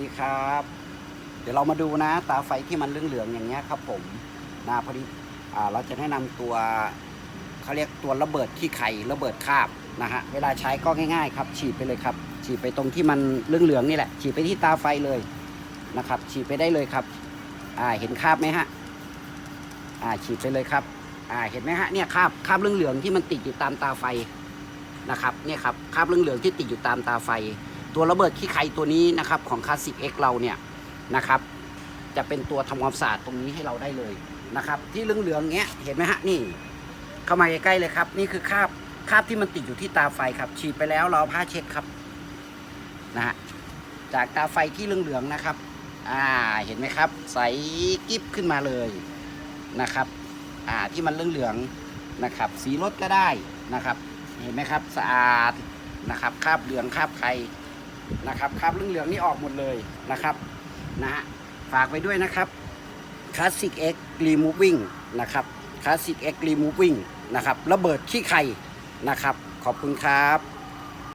ดีครับ เดี๋ยวเรามาดูนะตาไฟที่มันเหลืองๆอย่างเงี้ยครับผมนะพอดีเราจะแนะนำตัวเขาเรียกตัวระเบิดขี้ไข่ระเบิดคาบนะฮะเวลาใช้ก็ง่ายๆครับ ฉีดไปเลยครับ ฉีดไปตรงที่มันเหลืองๆนี่แหละ ฉีดไปที่ตาไฟเลยนะครับ ฉีดไปได้เลยครับอ่าเห็นคาบไหมฮะอ่าฉีดไปเลยครับอ่าเห็นไหมฮะเนี่ยคาบคาบเหลืองๆที่มันติดอยู่ตามตาไฟนะครับเนี่ยครับคาบเหลืองๆที่ติดอยู่ตามตาไฟ ตัวระเบิดขี้ไข่ตัวนี้นะครับของคลาสสิกเอ็กเราเนี่ยนะครับจะเป็นตัวทำความสะอาดตรงนี้ให้เราได้เลยนะครับ ที่เหลืองๆเงี้ยเห็นไหมฮะนี่ เข้ามาใกล้ๆเลยครับ นี่คือคราบคราบที่มันติดอยู่ที่ตาไฟครับ ฉีดไปแล้วเราเอาผ้าเช็ดครับนะฮะจากตาไฟที่เหลืองๆนะครับอ่าเห็นไหมครับ ใสกิ๊บขึ้นมาเลยนะครับอ่าที่มันเหลืองๆนะครับ สีรถก็ได้นะครับ เห็นไหมครับสะอาดนะครับคราบเหลืองคราบไข่ นะครับคราบเหลืองๆนี่ออกหมดเลยนะครับนะฮะฝากไว้ด้วยนะครับ Classic X Removing นะครับ Classic X Removing นะครับระเบิดขี้ไข่นะครับ ขอบคุณครับ